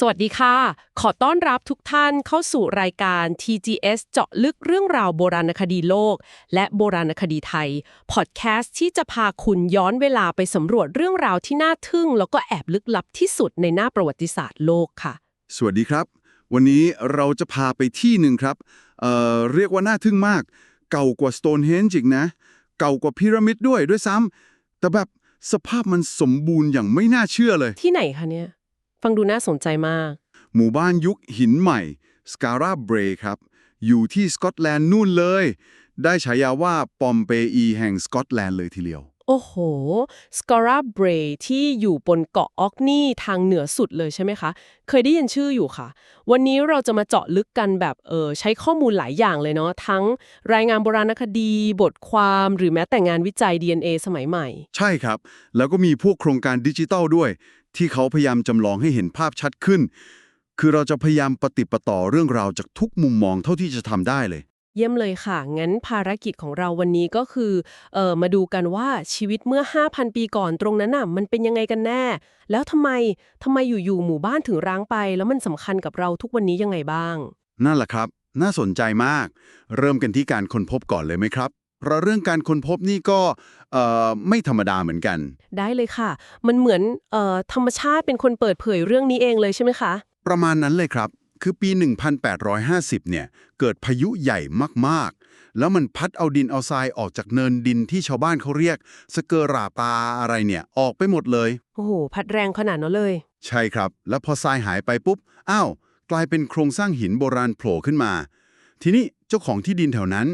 สวัสดีค่ะ ขอต้อนรับทุกท่านเข้าสู่รายการ TGS เจาะลึกเรื่องราวโบราณคดีโลก และโบราณคดีไทย พอดแคสต์ที่จะพาคุณย้อนเวลาไปสำรวจเรื่องราวที่น่าทึ่ง แล้วก็แอบลึกลับที่สุดในหน้าประวัติศาสตร์โลกค่ะ สวัสดีครับ วันนี้เราจะพาไปที่หนึ่งครับเอ่อเรียกว่าน่าทึ่งมาก เก่ากว่า Stonehenge อีกนะ เก่ากว่าพีระมิดด้วยด้วยซ้ำแต่แบบสภาพมันสมบูรณ์อย่างไม่น่าเชื่อเลย ที่ไหนคะเนี่ย ฟังดูน่าสนใจมาก หมู่บ้านยุคหินใหม่สการาเบรครับ อยู่ที่สกอตแลนด์นู่นเลย ได้ฉายาว่าปอมเปอีแห่งสกอตแลนด์เลยทีเดียว โอ้โห สกอราเบรที่อยู่บนเกาะออกนีทางเหนือสุดเลยใช่ไหมคะ เคยได้ยินชื่ออยู่ค่ะ วันนี้เราจะมาเจาะลึกกันแบบเออใช้ข้อมูลหลายอย่างเลยเนาะทั้งรายงานโบราณคดี บทความหรือแม้แต่งานวิจัย DNA สมัยใหม่ ใช่ครับ แล้วก็มีพวกโครงการดิจิตัลด้วย ที่เขาพยายามจำลองให้เห็นภาพชัดขึ้น คือเราจะพยายามปฏิปต่อเรื่องราวจากทุกมุมมองเท่าที่จะทำได้เลย เยี่ยมเลยค่ะ งั้นภารกิจของเราวันนี้ก็คือเออมาดูกันว่าชีวิตเมื่อ 5,000 ปีก่อนตรงนั้นน่ะมันเป็นยังไงกันแน่ แล้วทำไมทำไมอยู่ๆหมู่บ้านถึงร้างไป แล้วมันสำคัญกับเราทุกวันนี้ยังไงบ้าง นั่นแหละครับ น่าสนใจมาก เริ่มกันที่การค้นพบก่อนเลยไหมครับ เพราะเรื่องการค้นพบนี่ก็เอ่อไม่ธรรมดาเหมือนกัน ได้เลยค่ะ มันเหมือนเอ่อธรรมชาติเป็นคนเปิดเผยเรื่องนี้เองเลยใช่ไหมคะ ประมาณนั้นเลยครับ คือปี 1850 เนี่ย เกิดพายุใหญ่มากๆ แล้วมันพัดเอาดินเอาทรายออกจากเนินดินที่ชาวบ้านเขาเรียกสเกอราปาอะไรเนี่ย ออกไปหมดเลย โอ้โห พัดแรงขนาดนั้นเลย ใช่ครับ แล้วพอทรายหายไปปุ๊บ อ้าว กลายเป็นโครงสร้างหินโบราณโผล่ขึ้นมา ทีนี้เจ้าของที่ดินแถวนั้น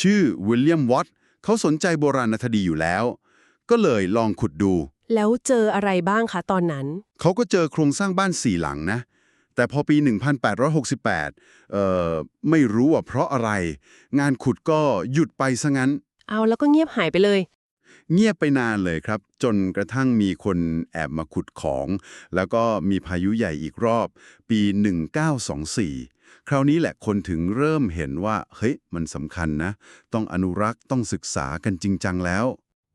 ชื่อวิลเลียมวอตเขาสนใจโบราณคดีอยู่แล้ว ก็เลยลองขุดดู แล้วเจออะไรบ้างคะตอนนั้น เขาก็เจอโครงสร้างบ้านสี่หลังนะ แต่พอปี 1868 เอ่อ ไม่รู้ว่าเพราะอะไร งานขุดก็หยุดไปซะงั้น เอาแล้วก็เงียบหายไปเลย เงียบไปนานเลยครับ จนกระทั่งมีคนแอบมาขุดของ แล้วก็มีพายุใหญ่อีกรอบ ปี 1924 คราวนี้แหละคนถึงเริ่มเห็นว่า เฮ้ย มันสำคัญนะ ต้องอนุรักษ์ต้องศึกษากันจริงจังแล้ว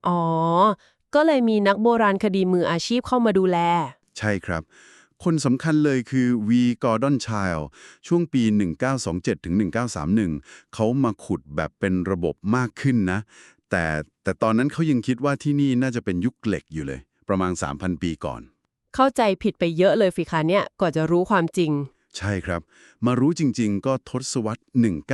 อ๋อ ก็เลยมีนักโบราณคดีมืออาชีพเข้ามาดูแล ใช่ครับ คนสำคัญเลยคือวีกอร์ดอนช l ลช่วงปี 1927ถึง1931 เขามาขุดแบบเป็นระบบมากขึ้นนะ แต่แต่ตอนนั้นเขายังคิดว่าที่นี่น่าจะเป็นยุคเหล็กอยู่เลย ประมาณ 3,000 ปีก่อน เข้าใจผิดไปเยอะเลยฟิคะเนี่ยก่อนจะรู้ความจริง ใช่ครับ มารู้จริงๆ ก็ทศวรรษ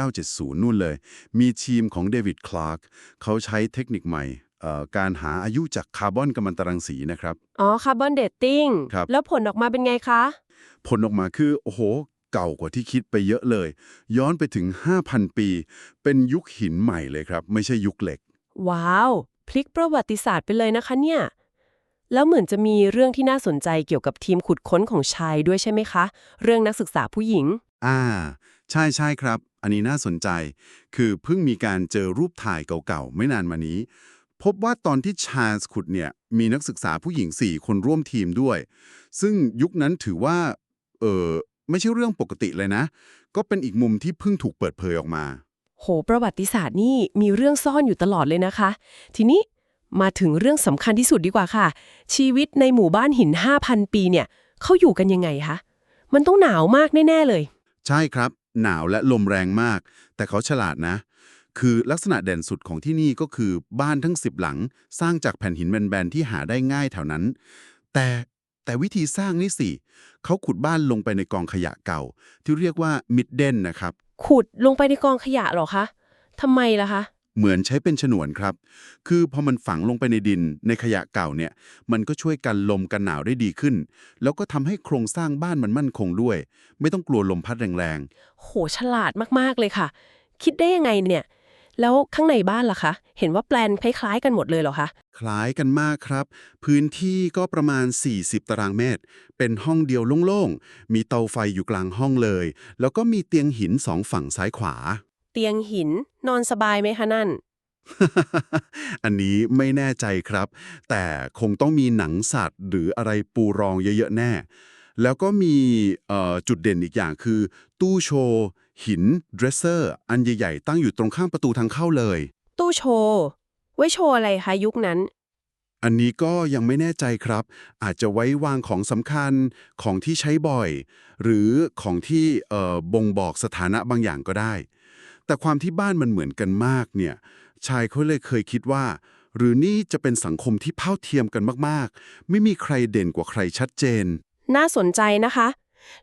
1970 นู่นเลย มีทีมของเดวิด คลาร์ก เขาใช้เทคนิคใหม่เอ่อการหาอายุจากคาร์บอนกัมมันตรังสีนะครับ อ๋อ คาร์บอนเดตติ้งครับแล้วผลออกมาเป็นไงคะ ผลออกมาคือ โอ้โห เก่ากว่าที่คิดไปเยอะเลย ย้อนไปถึง 5,000 ปี เป็นยุคหินใหม่เลยครับ ไม่ใช่ยุคเหล็ก ว้าว พลิกประวัติศาสตร์ไปเลยนะคะเนี่ย แล้วเหมือนจะมีเรื่องที่น่าสนใจเกี่ยวกับทีมขุดค้นของชายด้วยใช่ไหมคะ เรื่องนักศึกษาผู้หญิง อ่า ใช่ใช่ครับ อันนี้น่าสนใจ คือเพิ่งมีการเจอรูปถ่ายเก่าๆ ไม่นานมานี้ พบว่าตอนที่ชาร์ลส์ขุดเนี่ย มีนักศึกษาผู้หญิง 4 คนร่วมทีมด้วย ซึ่งยุคนั้นถือว่า เออไม่ใช่เรื่องปกติเลยนะ ก็เป็นอีกมุมที่เพิ่งถูกเปิดเผยออกมา โห ประวัติศาสตร์นี่มีเรื่องซ่อนอยู่ตลอดเลยนะคะ ทีนี้ มาถึงเรื่องสำคัญที่สุดดีกว่าค่ะ ชีวิตในหมู่บ้านหิน 5,000 ปีเนี่ยเขาอยู่กันยังไงคะมันต้องหนาวมากแน่ ๆ เลย ใช่ครับ หนาวและลมแรงมาก แต่เขาฉลาดนะ คือลักษณะเด่นสุดของที่นี่ก็คือบ้านทั้ง 10 หลัง สร้างจากแผ่นหินแบนๆที่หาได้ง่ายแถวนั้น แต่แต่วิธีสร้างนี่สิเขาขุดบ้านลงไปในกองขยะเก่า ที่เรียกว่ามิดเดนนะครับ ขุดลงไปในกองขยะเหรอคะทำไมล่ะคะ เหมือนใช้เป็นฉนวนครับ คือพอมันฝังลงไปในดินในขยะเก่าเนี่ย มันก็ช่วยกันลมกันหนาวได้ดีขึ้น แล้วก็ทำให้โครงสร้างบ้านมันมั่นคงด้วย ไม่ต้องกลัวลมพัดแรงๆโหฉลาดมากๆเลยค่ะ คิดได้ยังไงเนี่ย แล้วข้างในบ้านล่ะคะ เห็นว่าแปลนคล้ายๆกันหมดเลยเหรอคะคล้ายกันมากครับ พื้นที่ก็ประมาณ 40 ตารางเมตร เป็นห้องเดียวโล่งๆ มีเตาไฟอยู่กลางห้องเลย แล้วก็มีเตียงหินสองฝั่งซ้ายขวา เตียงหิน นอนสบายไหมคะนั่น อันนี้ไม่แน่ใจครับ แต่คงต้องมีหนังสัตว์หรืออะไรปูรองเยอะๆแน่ แล้วก็มีเอ่อจุดเด่นอีกอย่างคือ ตู้โชว์ หินเดรสเซอร์ อันใหญ่ๆ ตั้งอยู่ตรงข้างประตูทางเข้าเลย ตู้โชว์ไว้โชว์อะไรคะยุคนั้น อันนี้ก็ยังไม่แน่ใจครับ อาจจะไว้วางของสำคัญของที่ใช้บ่อย หรือของที่เอ่อบ่งบอกสถานะบางอย่างก็ได้ แต่ความที่บ้านมันเหมือนกันมากเนี่ย ชายเขาเลยเคยคิดว่า หรือนี่จะเป็นสังคมที่เท่าเทียมกันมากๆ ไม่มีใครเด่นกว่าใครชัดเจน น่าสนใจนะคะ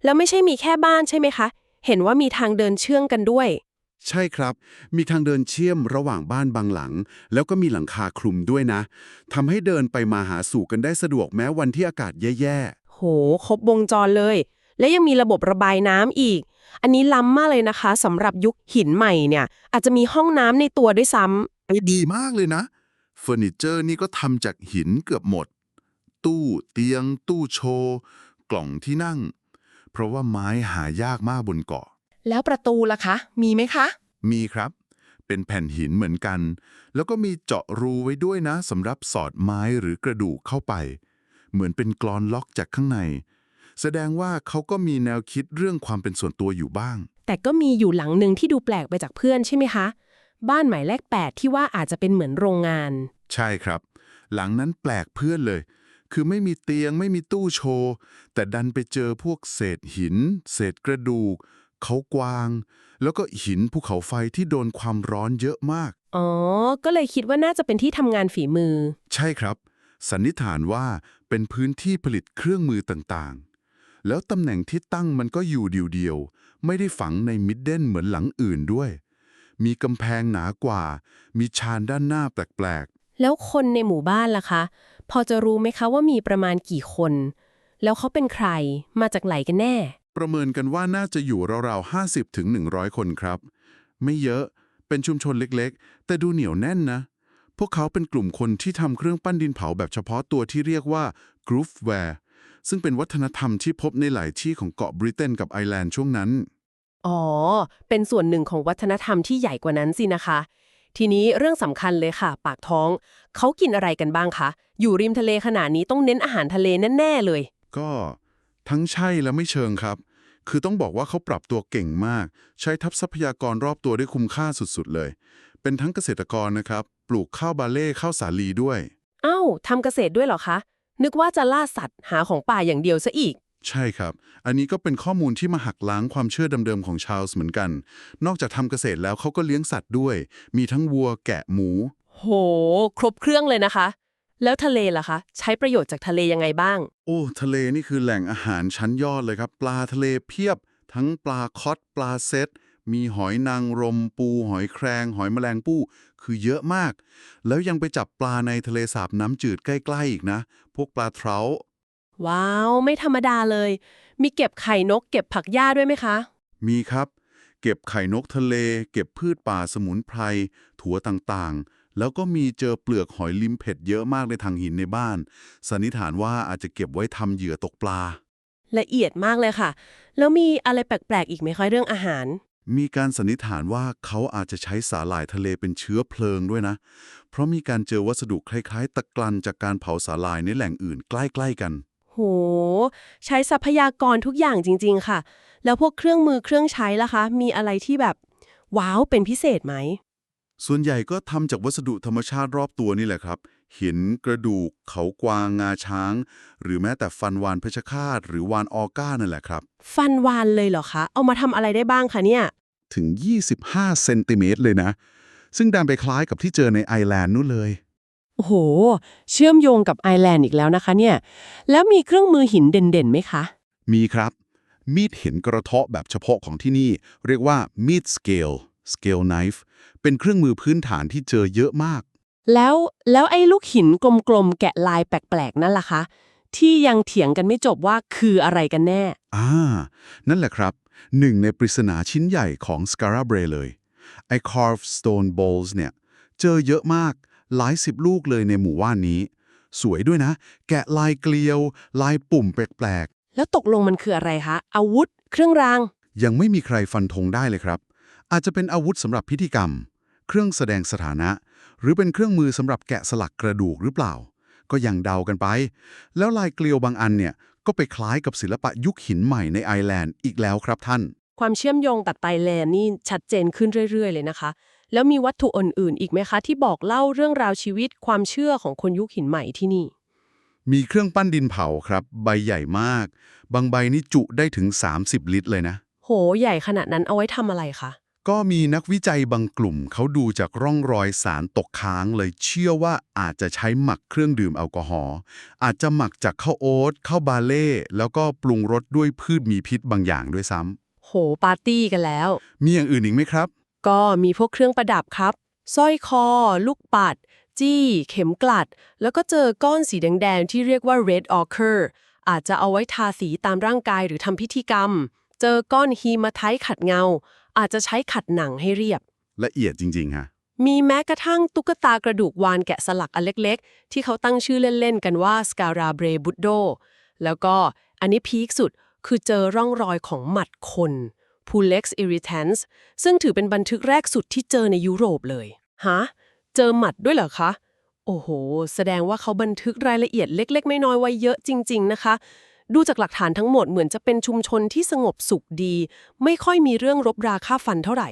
แล้วไม่ใช่มีแค่บ้านใช่ไหมคะ เห็นว่ามีทางเดินเชื่องกันด้วย ใช่ครับ มีทางเดินเชื่อมระหว่างบ้านบางหลัง แล้วก็มีหลังคาคลุมด้วยนะทำให้เดินไปมาหาสู่กันได้สะดวกแม้วันที่อากาศแย่โห ครบวงจรเลย และยังมีระบบระบายน้ำอีก อันนี้ล้ำมากเลยนะคะสำหรับยุคหินใหม่เนี่ย อาจจะมีห้องน้ำในตัวด้วยซ้ำไอ้ดีมากเลยนะเฟอร์นิเจอร์นี่ก็ทำจากหินเกือบหมด ตู้เตียง ตู้โชว์กล่องที่นั่ง เพราะว่าไม้หายากมากบนเกาะ แล้วประตูล่ะคะ มีไหมคะ มีครับ เป็นแผ่นหินเหมือนกัน แล้วก็มีเจาะรูไว้ด้วยนะสำหรับสอดไม้หรือกระดูกเข้าไป เหมือนเป็นกรอนล็อกจากข้างใน แสดงว่าเขาก็มีแนวคิดเรื่องความเป็นส่วนตัวอยู่บ้าง แต่ก็มีอยู่หลังหนึ่งที่ดูแปลกไปจากเพื่อนใช่ไหมคะ บ้านหมายเลขแปดที่ว่าอาจจะเป็นเหมือนโรงงาน ใช่ครับ หลังนั้นแปลกเพื่อนเลย คือไม่มีเตียงไม่มีตู้โชว์ แต่ดันไปเจอพวกเศษหิน เศษกระดูก เขากวาง แล้วก็หินภูเขาไฟที่โดนความร้อนเยอะมาก อ๋อ ก็เลยคิดว่าน่าจะเป็นที่ทำงานฝีมือ ใช่ครับ สันนิษฐานว่าเป็นพื้นที่ผลิตเครื่องมือต่างๆ แล้วตำแหน่งที่ตั้งมันก็อยู่เดียวๆ ไม่ได้ฝังในมิดเด้นเหมือนหลังอื่นด้วย มีกำแพงหนากว่า มีชานด้านหน้าแปลกๆ แล้วคนในหมู่บ้านล่ะคะ พอจะรู้ไหมคะว่ามีประมาณกี่คน แล้วเขาเป็นใคร มาจากไหนกันแน่ ประเมินกันว่าน่าจะอยู่ราวๆ50ถึง100 คนครับ ไม่เยอะเป็นชุมชนเล็กๆ แต่ดูเหนียวแน่นนะพวกเขาเป็นกลุ่มคนที่ทำเครื่องปั้นดินเผาแบบเฉพาะตัวที่เรียกว่า Grooveware ซึ่งเป็นวัฒนธรรมที่พบในหลายที่ของเกาะบริเตนกับไอร์แลนด์ช่วงนั้น อ๋อ เป็นส่วนหนึ่งของวัฒนธรรมที่ใหญ่กว่านั้นสินะคะ ทีนี้เรื่องสำคัญเลยค่ะ ปากท้อง เขากินอะไรกันบ้างคะ อยู่ริมทะเลขนาดนี้ต้องเน้นอาหารทะเลแน่ๆเลย ก็ทั้งใช่และไม่เชิงครับ คือต้องบอกว่าเขาปรับตัวเก่งมาก ใช้ทัพทรัพยากรรอบตัวได้คุ้มค่าสุดๆเลย เป็นทั้งเกษตรกรนะครับ ปลูกข้าวบาเล่ข้าวสาลีด้วย เอ้าทำเกษตรด้วยเหรอคะ นึกว่าจะล่าสัตว์หาของป่าอย่างเดียวซะอีก ใช่ครับ อันนี้ก็เป็นข้อมูลที่มาหักล้างความเชื่อเดิมๆของชาลส์เหมือนกัน นอกจากทำเกษตรแล้วเขาก็เลี้ยงสัตว์ด้วย มีทั้งวัวแกะหมู โห ครบเครื่องเลยนะคะ แล้วทะเลล่ะคะ ใช้ประโยชน์จากทะเลยังไงบ้าง โอ้ทะเลนี่คือแหล่งอาหารชั้นยอดเลยครับ ปลาทะเลเพียบ ทั้งปลาคอตปลาเซต มีหอยนางรมปู หอยแครงหอยแมลงปู้ คือเยอะมาก แล้วยังไปจับปลาในทะเลสาบน้ำจืดใกล้ๆอีกนะ พวกปลาเทราว้าว ไม่ธรรมดาเลย มีเก็บไข่นก เก็บผักหญ้าด้วยไหมคะ มีครับ เก็บไข่นกทะเล เก็บพืชป่าสมุนไพร ถั่วต่างๆ แล้วก็มีเจอเปลือกหอยลิมเผ็ดเยอะมากในทางหินในบ้าน สันนิษฐานว่าอาจจะเก็บไว้ทำเหยื่อตกปลา ละเอียดมากเลยค่ะ แล้วมีอะไรแปลกๆ อีกไหมคะเรื่องอาหาร มีการสันนิษฐานว่าเขาอาจจะใช้สาหร่ายทะเลเป็นเชื้อเพลิงด้วยนะ เพราะมีการเจอวัสดุคล้ายๆ ตะกรันจากการเผาสาหร่ายในแหล่งอื่นใกล้ๆกัน โห ใช้ทรัพยากรทุกอย่างจริง ๆ ค่ะ แล้วพวกเครื่องมือเครื่องใช้ล่ะคะ มีอะไรที่แบบ ว้าวเป็นพิเศษไหม ส่วนใหญ่ก็ทำจากวัสดุธรรมชาติรอบตัวนี่แหละครับ หินกระดูก เขากวางงาช้าง หรือแม้แต่ฟันวานเพชฌฆาต หรือวานออก้านั่นแหละครับ ฟันวานเลยเหรอคะ เอามาทำอะไรได้บ้างคะเนี่ย ถึง 25 เซนติเมตรเลยนะ ซึ่งดันไปคล้ายกับที่เจอในไอร์แลนด์นู่นเลย โอ้โห เชื่อมโยงกับไอร์แลนด์อีกแล้วนะคะเนี่ย แล้วมีเครื่องมือหินเด่นๆไหมคะ มีครับ มีดเห็นกระเทาะแบบเฉพาะของที่นี่ เรียกว่ามีดสเกล scale knife เป็นเครื่องมือพื้นฐานที่เจอเยอะมาก แล้วแล้วไอ้ลูกหินกลมๆ แกะลายแปลกๆ นั่นล่ะคะ ที่ยังเถียงกันไม่จบว่าคืออะไรกันแน่ อ่า นั่นแหละครับ หนึ่งในปริศนาชิ้นใหญ่ของ s c a r a b r e เลย ไอ้ carved stone bowls เนี่ย เจอเยอะมาก หลายสิบลูกเลยในหมู่ว่านนี้ สวยด้วยนะ แกะลายเกลียว ลายปุ่มแปลกแล้วตกลงมันคืออะไรคะ อาวุธ เครื่องราง ๆ ยังไม่มีใครฟันธงได้เลยครับ อาจจะเป็นอาวุธสำหรับพิธีกรรม เครื่องแสดงสถานะ หรือเป็นเครื่องมือสำหรับแกะสลักกระดูกหรือเปล่า ก็ยังเดากันไป แล้วลายเกลียวบางอันเนี่ยก็ไปคล้ายกับศิลปะยุคหินใหม่ในไอร์แลนด์อีกแล้วครับท่าน ความเชื่อมโยงตัดไตแลนด์นี่ชัดเจนขึ้นเรื่อย ๆ เลยนะคะ แล้วมีวัตถุอื่นๆ อีกไหมคะ ที่บอกเล่าเรื่องราวชีวิตความเชื่อของคนยุคหินใหม่ที่นี่ มีเครื่องปั้นดินเผาครับ ใบใหญ่มาก บางใบนี่จุได้ถึง 30 ลิตรเลยนะ โห ใหญ่ขนาดนั้นเอาไว้ทำอะไรคะ ก็มีนักวิจัยบางกลุ่มเขาดูจากร่องรอยสารตกค้างเลยเชื่อว่าอาจจะใช้หมักเครื่องดื่มแอลกอฮอล์อาจจะหมักจากข้าวโอ๊ตข้าวบาเล่ แล้วก็ปรุงรสด้วยพืชมีพิษบางอย่างด้วยซ้โหปาร์ตี้กันแล้วำมีอย่างอื่นอีกไหมครับ ก็มีพวกเครื่องประดับครับสร้อยคอ ลูกปัด จี้ เข็มกลัด แล้วก็เจอก้อนสีแดงๆ ที่เรียกว่า red ochre อาจจะเอาไว้ทาสีตามร่างกายหรือทำพิธีกรรม เจอก้อนฮีมาไทต์ขัดเงา อาจจะใช้ขัดหนังให้เรียบ ละเอียดจริงๆฮะมีแม้กระทั่งตุ๊กตากระดูกวานแกะสลักอันเล็กๆ ที่เขาตั้งชื่อเล่น ๆ กันว่า s c a r a b r e b u d d o แล้วก็อันนี้พีคสุดคือเจอร่องรอยของหมัดคน Pulex irritans ซึ่งถือเป็นบันทึกแรกสุดที่เจอในยุโรปเลยฮะเจอหมัดด้วยเหรอคะ โอ้โห แสดงว่าเขาบันทึกรายละเอียดเล็กๆน้อยๆไว้เยอะจริง ๆ นะคะ ดูจากหลักฐานทั้งหมดเหมือนจะเป็นชุมชนที่สงบสุขดี ไม่ค่อยมีเรื่องรบราฆ่าฟันเท่าไหร่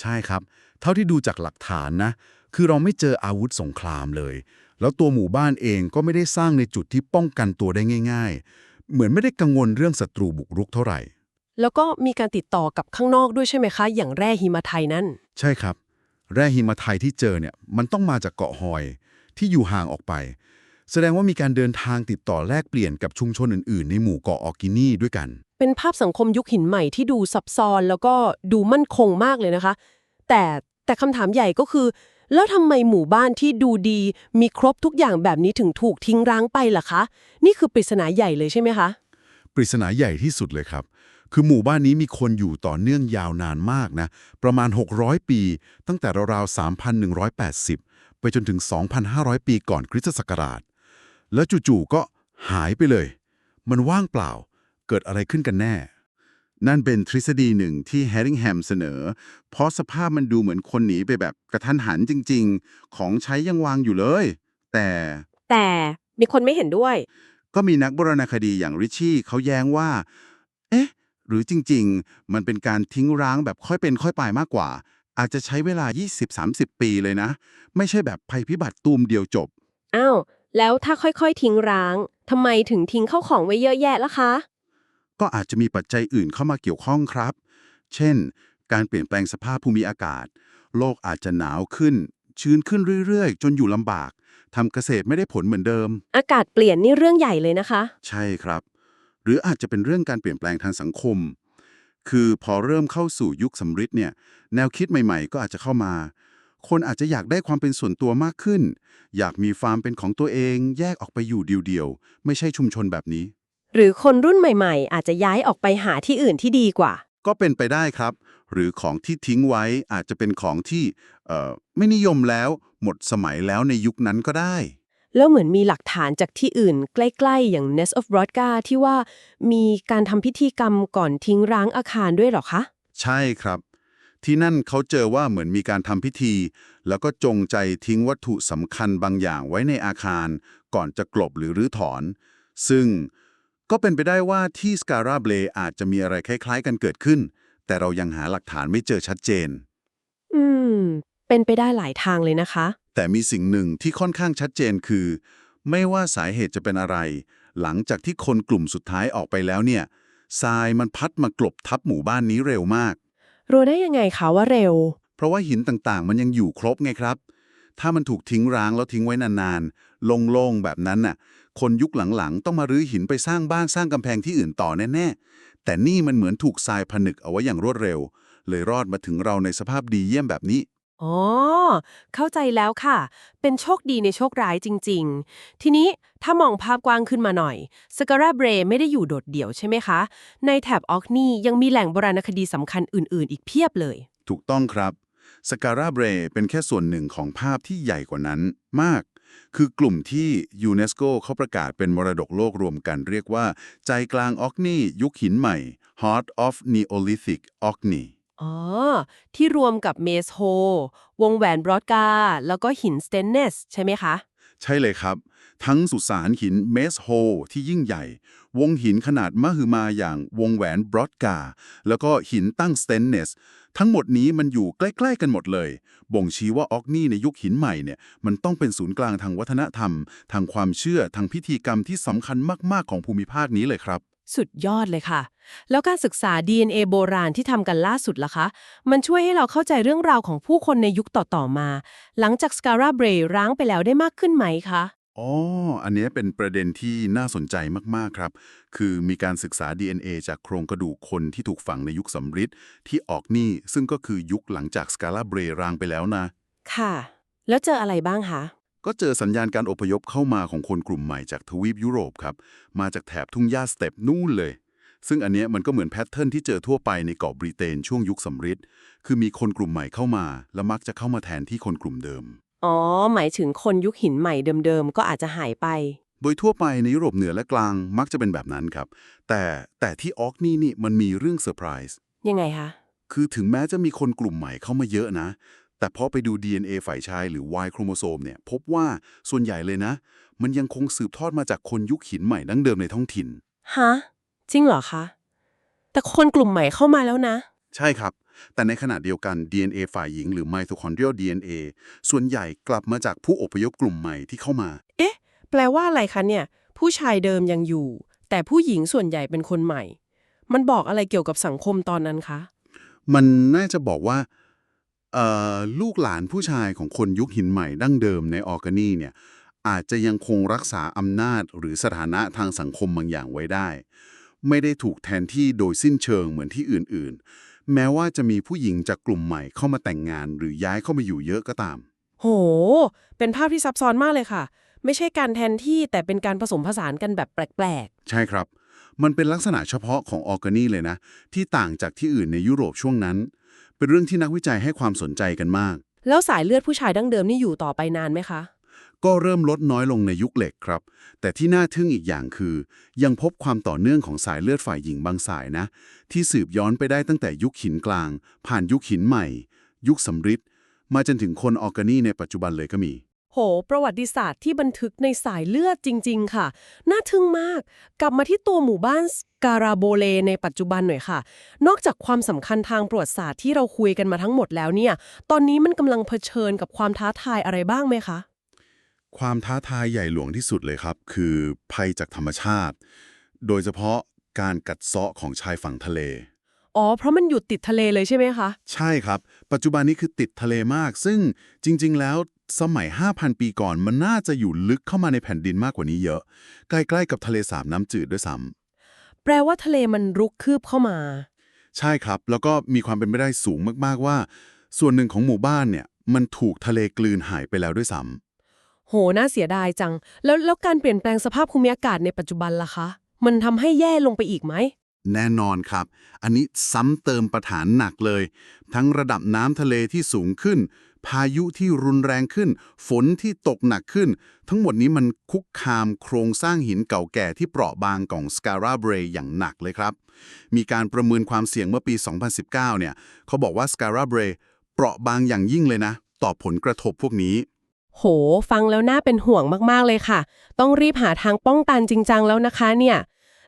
ใช่ครับ เท่าที่ดูจากหลักฐานนะ คือเราไม่เจออาวุธสงครามเลย แล้วตัวหมู่บ้านเองก็ไม่ได้สร้างในจุดที่ป้องกันตัวได้ง่าย ๆ เหมือนไม่ได้กังวลเรื่องศัตรูบุกรุกเท่าไหร่ แล้วก็มีการติดต่อกับข้างนอกด้วยใช่ไหมคะ อย่างแร่หิมาไทยนั่น ใช่ครับ แร่หิมาไทยที่เจอเนี่ยมันต้องมาจากเกาะฮอย ที่อยู่ห่างออกไป แสดงว่ามีการเดินทางติดต่อแลกเปลี่ยนกับชุมชนอื่นๆ ในหมู่เกาะออกินีด้วยกัน เป็นภาพสังคมยุคหินใหม่ที่ดูซับซ้อน แล้วก็ดูมั่นคงมากเลยนะคะ แต่แต่คำถามใหญ่ก็คือ แล้วทำไมหมู่บ้านที่ดูดี มีครบทุกอย่างแบบนี้ถึงถูกทิ้งร้างไปล่ะคะ นี่คือปริศนาใหญ่เลยใช่ไหมคะ ปริศนาใหญ่ที่สุดเลยครับ คือหมู่บ้านนี้มีคนอยู่ต่อเนื่องยาวนานมากนะ ประมาณ 600 ปี ตั้งแต่ราวๆ 3,180 ไปจนถึง 2,500 ปีก่อนคริสตศักราช แล้วจู่ๆก็หายไปเลย มันว่างเปล่า เกิดอะไรขึ้นกันแน่ นั่นเป็นทฤษฎีหนึ่งที่แฮริงแฮมเสนอ เพราะสภาพมันดูเหมือนคนหนีไปแบบกระทันหันจริง ๆ ของใช้ยังวางอยู่เลย แต่แต่มีคนไม่เห็นด้วย ก็มีนักโบราณคดีอย่างริชชี่เขาแย้งว่า เอ๊ะ หรือจริง ๆ มันเป็นการทิ้งร้างแบบค่อยเป็นค่อยไปมากกว่า อาจจะใช้เวลา 20-30 ปีเลยนะ ไม่ใช่แบบภัยพิบัติตูมเดียวจบ อ้าว แล้วถ้าค่อยๆ ทิ้งร้างทำไมถึงทิ้งเข้าของไว้เยอะแยะล่ะคะ ก็อาจจะมีปัจจัยอื่นเข้ามาเกี่ยวข้องครับ เช่น การเปลี่ยนแปลงสภาพภูมิอากาศ โลกอาจจะหนาวขึ้น ชื้นขึ้นเรื่อยๆ จนอยู่ลำบากทำเกษตรไม่ได้ผลเหมือนเดิม อากาศเปลี่ยนนี่เรื่องใหญ่เลยนะคะ ใช่ครับ หรืออาจจะเป็นเรื่องการเปลี่ยนแปลงทางสังคม คือพอเริ่มเข้าสู่ยุคสำริดเนี่ย แนวคิดใหม่ ๆ ก็อาจจะเข้ามา คนอาจจะอยากได้ความเป็นส่วนตัวมากขึ้น อยากมีฟาร์มเป็นของตัวเองแยกออกไปอยู่เดียวๆ ไม่ใช่ชุมชนแบบนี้ หรือคนรุ่นใหม่ๆ อาจจะย้ายออกไปหาที่อื่นที่ดีกว่า ก็เป็นไปได้ครับ หรือของที่ทิ้งไว้อาจจะเป็นของที่เอ่อไม่นิยมแล้วหมดสมัยแล้วในยุคนั้นก็ได้ แล้วเหมือนมีหลักฐานจากที่อื่น ใกล้ๆ อย่าง Nest of Brodka ที่ว่ามีการทำพิธีกรรมก่อนทิ้งร้างอาคารด้วยเหรอคะ ใช่ครับ ที่นั่นเขาเจอว่าเหมือนมีการทำพิธี แล้วก็จงใจทิ้งวัตถุสำคัญบางอย่างไว้ในอาคาร ก่อนจะกลบหรือรื้อถอน ซึ่งก็เป็นไปได้ว่าที่สการาเบลอาจจะมีอะไรคล้ายๆ กันเกิดขึ้น แต่เรายังหาหลักฐานไม่เจอชัดเจน อืม เป็นไปได้หลายทางเลยนะคะ แต่มีสิ่งหนึ่งที่ค่อนข้างชัดเจนคือ ไม่ว่าสาเหตุจะเป็นอะไร หลังจากที่คนกลุ่มสุดท้ายออกไปแล้วเนี่ยทรายมันพัดมากลบทับหมู่บ้านนี้เร็วมาก รู้ได้ยังไงคะว่าเร็ว เพราะว่าหินต่างๆ มันยังอยู่ครบไงครับ ถ้ามันถูกทิ้งร้างแล้วทิ้งไว้นานๆ โล่งๆ แบบนั้นน่ะ คนยุคหลังๆ ต้องมารื้อหินไปสร้างบ้านสร้างกำแพงที่อื่นต่อแน่ๆ แต่นี่มันเหมือนถูกทรายผนึกเอาไว้อย่างรวดเร็ว เลยรอดมาถึงเราในสภาพดีเยี่ยมแบบนี้ อ๋อ เข้าใจแล้วค่ะ เป็นโชคดีในโชคร้ายจริง ๆ ทีนี้ถ้ามองภาพกว้างขึ้นมาหน่อยสก a ราเบรไม่ได้อยู่โดดเดี่ยวใช่ไหมคะ ในแถบออกนียังมีแหล่งโบราณคดีสำคัญอื่น ๆ อีกเพียบเลย ถูกต้องครับสการาเบรเป็นแค่ส่วนหนึ่งของภาพที่ใหญ่กว่านั้นมาก คือกลุ่มที่ยูเนสโกเขาประกาศเป็นมรดกโลกรวมกันเรียกว่า ใจกลางออกนียุคหินใหม่ Heart of Neolithic Orkney อ๋อ ที่รวมกับเมสโฮ วงแหวนบรอดกา แล้วก็หินสเตนเนส ใช่ไหมคะ ใช่เลยครับ ทั้งสุสานหินเมสโฮที่ยิ่งใหญ่ วงหินขนาดมหึมาอย่างวงแหวนบรอดกา แล้วก็หินตั้งสเตนเนส ทั้งหมดนี้มันอยู่ใกล้ ๆ กันหมดเลย บ่งชี้ว่าออกนี่ในยุคหินใหม่เนี่ยมันต้องเป็นศูนย์กลางทางวัฒนธรรม ทางความเชื่อทางพิธีกรรมที่สำคัญมากๆของภูมิภาคนี้เลยครับ สุดยอดเลยค่ะ แล้วการศึกษา DNA โบราณที่ทำกันล่าสุดล่ะคะ มันช่วยให้เราเข้าใจเรื่องราวของผู้คนในยุคต่อ ๆ มา หลังจากสการาเบรร้างไปแล้วได้มากขึ้นไหมคะอ๋อ อันเนี้ยเป็นประเด็นที่น่าสนใจมากๆครับ คือมีการศึกษา DNA จากโครงกระดูกคนที่ถูกฝังในยุคสำริดที่ออกนี่ซึ่งก็คือยุคหลังจากสกาลาเบรรางไปแล้วนะ ค่ะ แล้วเจออะไรบ้างคะ ก็เจอสัญญาณการอพยพเข้ามาของคนกลุ่มใหม่จากทวีปยุโรปครับ มาจากแถบทุ่งหญ้าสเต็ปนู่นเลย ซึ่งอันเนี้ยมันก็เหมือนแพทเทิร์นที่เจอทั่วไปในเกาะบริเตนช่วงยุคสำริดคือมีคนกลุ่มใหม่เข้ามา แล้วมักจะเข้ามาแทนที่คนกลุ่มเดิม อ๋อ หมายถึงคนยุคหินใหม่เดิมๆ ก็อาจจะหายไป โดยทั่วไปในยุโรปเหนือและกลางมักจะเป็นแบบนั้นครับ แต่แต่ที่ออกนี่นี่มันมีเรื่องเซอร์ไพรส์ยังไงคะ คือถึงแม้จะมีคนกลุ่มใหม่เข้ามาเยอะนะ แต่พอไปดู DNA ฝ่ายชายหรือ Y โครโมโซมเนี่ยพบว่าส่วนใหญ่เลยนะ มันยังคงสืบทอดมาจากคนยุคหินใหม่ดั้งเดิมในท้องถิ่น ฮะ จริงเหรอคะ แต่คนกลุ่มใหม่เข้ามาแล้วนะ ใช่ครับ แต่ในขณะเดียวกัน DNA ฝ่ายหญิงหรือ mitochondrial DNA ส่วนใหญ่กลับมาจากผู้อพยพกลุ่มใหม่ที่เข้ามา เอ๊ะ แปลว่าอะไรคะเนี่ย ผู้ชายเดิมยังอยู่ แต่ผู้หญิงส่วนใหญ่เป็นคนใหม่ มันบอกอะไรเกี่ยวกับสังคมตอนนั้นคะ มันน่าจะบอกว่าเอ่อ ลูกหลานผู้ชายของคนยุคหินใหม่ดั้งเดิมในออร์แกนีเนี่ยอาจจะยังคงรักษาอำนาจหรือสถานะทางสังคมบางอย่างไว้ได้ ไม่ได้ถูกแทนที่โดยสิ้นเชิงเหมือนที่อื่นๆ แม้ว่าจะมีผู้หญิงจากกลุ่มใหม่เข้ามาแต่งงานหรือย้ายเข้ามาอยู่เยอะก็ตาม โห เป็นภาพที่ซับซ้อนมากเลยค่ะ ไม่ใช่การแทนที่แต่เป็นการผสมผสานกันแบบแปลกใช่ครับ มันเป็นลักษณะเฉพาะของออร์แกนีเลยนะ ที่ต่างจากที่อื่นในยุโรปช่วงนั้น เป็นเรื่องที่นักวิจัยให้ความสนใจกันมากๆแล้วสายเลือดผู้ชายดั้งเดิมนี่อยู่ต่อไปนานไหมคะ ก็เริ่มลดน้อยลงในยุคเหล็กครับ แต่ที่น่าทึ่งอีกอย่างคือ ยังพบความต่อเนื่องของสายเลือดฝ่ายหญิงบางสายนะ ที่สืบย้อนไปได้ตั้งแต่ยุคหินกลาง ผ่านยุคหินใหม่ ยุคสำริดมาจนถึงคนออร์แกนีในปัจจุบันเลยก็มี โห ประวัติศาสตร์ที่บันทึกในสายเลือดจริง ๆ ค่ะ น่าทึ่งมาก กลับมาที่ตัวหมู่บ้านสการาโบเลในปัจจุบันหน่อยค่ะ นอกจากความสำคัญทางประวัติศาสตร์ที่เราคุยกันมาทั้งหมดแล้วเนี่ย ตอนนี้มันกำลังเผชิญกับความท้าทายอะไรบ้างไหมคะ ความท้าทายใหญ่หลวงที่สุดเลยครับ คือภัยจากธรรมชาติ โดยเฉพาะการกัดเซาะของชายฝั่งทะเล อ๋อ เพราะมันอยู่ติดทะเลเลยใช่ไหมคะ ใช่ครับ ปัจจุบันนี้คือติดทะเลมาก ซึ่งจริง ๆ แล้ว สมัย 5,000 ปีก่อนมันน่าจะอยู่ลึกเข้ามาในแผ่นดินมากกว่านี้เยอะ ใกล้ๆกับทะเลสาบน้ำจืดด้วยซ้แปลว่าทะเลมันรุกคืบเข้ามาำใช่ครับ แล้วก็มีความเป็นไปได้สูงมากๆว่า ส่วนหนึ่งของหมู่บ้านเนี่ย มันถูกทะเลกลืนหายไปแล้วด้วยซ้โห น่าเสียดายจัง แล้วแล้วการเปลี่ยนแปลงสภาพภูมิอากาศในปัจจุบันล่ะคะ มันทำให้แย่ลงไปอีกไหมำแน่นอนครับ อันนี้ซ้ำเติมปัญหาหนักเลย ทั้งระดับน้ำทะเลที่สูงขึ้น พายุที่รุนแรงขึ้น ฝนที่ตกหนักขึ้น ทั้งหมดนี้มันคุกคามโครงสร้างหินเก่าแก่ที่เปราะบางของสการาเบรอย่างหนักเลยครับ มีการประเมินความเสี่ยงเมื่อปี 2019 เนี่ย เขาบอกว่าสการาเบรเปราะบางอย่างยิ่งเลยนะ ต่อผลกระทบพวกนี้ โห ฟังแล้วน่าเป็นห่วงมากๆเลยค่ะ ต้องรีบหาทางป้องกันจริงจังแล้วนะคะเนี่ย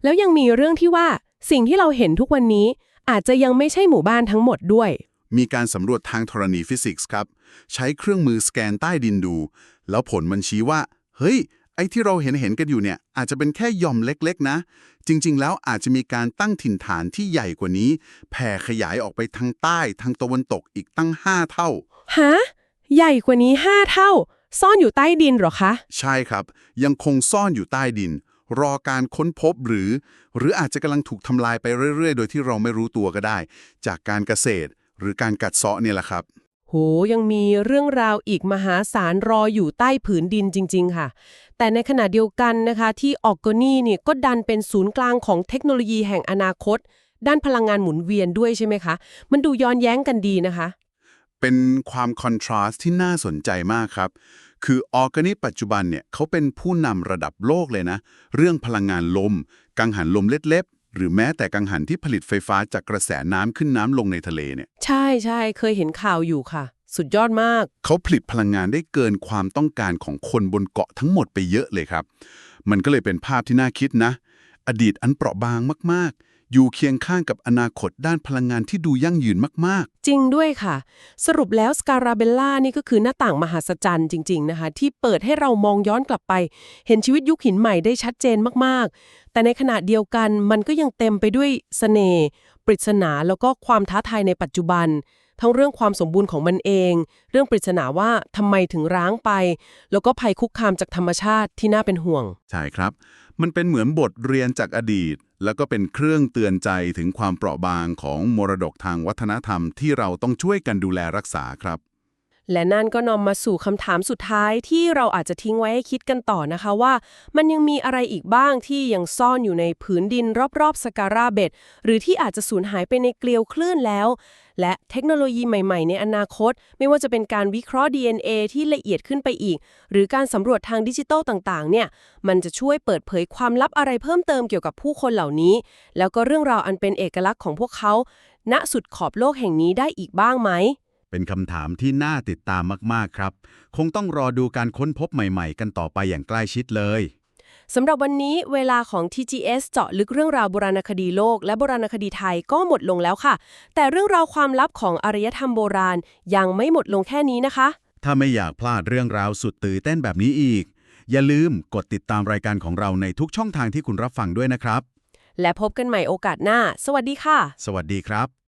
แล้วยังมีเรื่องที่ว่าสิ่งที่เราเห็นทุกวันนี้อาจจะยังไม่ใช่หมู่บ้านทั้งหมดด้วย มีการสำรวจทางธรณีฟิสิกส์ครับ ใช้เครื่องมือสแกนใต้ดินดู แล้วผลมันชี้ว่า เฮ้ย ไอ้ที่เราเห็นเห็นกันอยู่เนี่ย อาจจะเป็นแค่หย่อมเล็กๆ นะ จริง ๆ แล้วอาจจะมีการตั้งถิ่นฐานที่ใหญ่กว่านี้ แผ่ขยายออกไปทางใต้ ทางตะวันตกอีกตั้ง 5 เท่า ฮะ ใหญ่กว่านี้ 5 เท่า ซ่อนอยู่ใต้ดินเหรอคะ ใช่ครับ ยังคงซ่อนอยู่ใต้ดิน รอการค้นพบหรือ หรืออาจจะกำลังถูกทำลายไปเรื่อย ๆ โดยที่เราไม่รู้ตัวก็ได้ จากการเกษตร หรือการกัดเซาะเนี่ยแหละครับ โห ยังมีเรื่องราวอีกมหาศาลรออยู่ใต้ผืนดินจริง ๆ ค่ะ แต่ในขณะเดียวกันนะคะ ที่ออกโกนี่เนี่ยก็ดันเป็นศูนย์กลางของเทคโนโลยีแห่งอนาคต ด้านพลังงานหมุนเวียนด้วยใช่ไหมคะ มันดูย้อนแย้งกันดีนะคะ เป็นความคอนทราสต์ที่น่าสนใจมากครับ คือออร์แกนิกปัจจุบันเนี่ยเขาเป็นผู้นำระดับโลกเลยนะ เรื่องพลังงานลม กังหันลมเล็ดๆ หรือแม้แต่กังหันที่ผลิตไฟฟ้าจากกระแสน้ำขึ้นน้ำลงในทะเลเนี่ยใช่ใช่เคยเห็นข่าวอยู่ค่ะ สุดยอดมาก เขาผลิตพลังงานได้เกินความต้องการของคนบนเกาะทั้งหมดไปเยอะเลยครับ มันก็เลยเป็นภาพที่น่าคิดนะ อดีตอันเปราะบางมากๆ อยู่เคียงข้างกับอนาคตด้านพลังงานที่ดูยั่งยืนมาก จริงด้วยค่ะ สรุปแล้วสการาเบลล่านี่ก็คือหน้าต่างมหัศจรรย์จริง ๆ นะคะ ที่เปิดให้เรามองย้อนกลับไป เห็นชีวิตยุคหินใหม่ได้ชัดเจนมากๆ แต่ในขณะเดียวกันมันก็ยังเต็มไปด้วยเสน่ห์ปริศนาแล้วก็ความท้าทายในปัจจุบัน ทั้งเรื่องความสมบูรณ์ของมันเอง เรื่องปริศนาว่าทำไมถึงร้างไป แล้วก็ภัยคุกคามจากธรรมชาติที่น่าเป็นห่วง ๆ ใช่ครับ มันเป็นเหมือนบทเรียนจากอดีต แล้วก็เป็นเครื่องเตือนใจถึงความเปราะบางของมรดกทางวัฒนธรรมที่เราต้องช่วยกันดูแลรักษาครับ และนั่นก็นำมาสู่คำถามสุดท้ายที่เราอาจจะทิ้งไว้ให้คิดกันต่อนะคะว่า มันยังมีอะไรอีกบ้างที่ยังซ่อนอยู่ในผืนดินรอบๆสการาเบดหรือที่อาจจะสูญหายไปในเกลียวคลื่นแล้ว และเทคโนโลยีใหม่ๆ ในอนาคต ไม่ว่าจะเป็นการวิเคราะห์ DNA ที่ละเอียดขึ้นไปอีก หรือการสำรวจทางดิจิทัลต่างๆ เนี่ย มันจะช่วยเปิดเผยความลับอะไรเพิ่มเติมเกี่ยวกับผู้คนเหล่านี้ แล้วก็เรื่องราวอันเป็นเอกลักษณ์ของพวกเขา ณ สุดขอบโลกแห่งนี้ได้อีกบ้างไหม เป็นคำถามที่น่าติดตามมาก ๆ ครับ คงต้องรอดูการค้นพบใหม่ ๆ กันต่อไปอย่างใกล้ชิดเลยสำหรับวันนี้เวลาของ TGS เจาะลึกเรื่องราวโบราณคดีโลก และโบราณคดีไทยก็หมดลงแล้วค่ะ แต่เรื่องราวความลับของอารยธรรมโบราณยังไม่หมดลงแค่นี้นะคะ ถ้าไม่อยากพลาดเรื่องราวสุดตื่นเต้นแบบนี้อีก อย่าลืมกดติดตามรายการของเราในทุกช่องทางที่คุณรับฟังด้วยนะครับ และพบกันใหม่โอกาสหน้า สวัสดีค่ะ สวัสดีครับ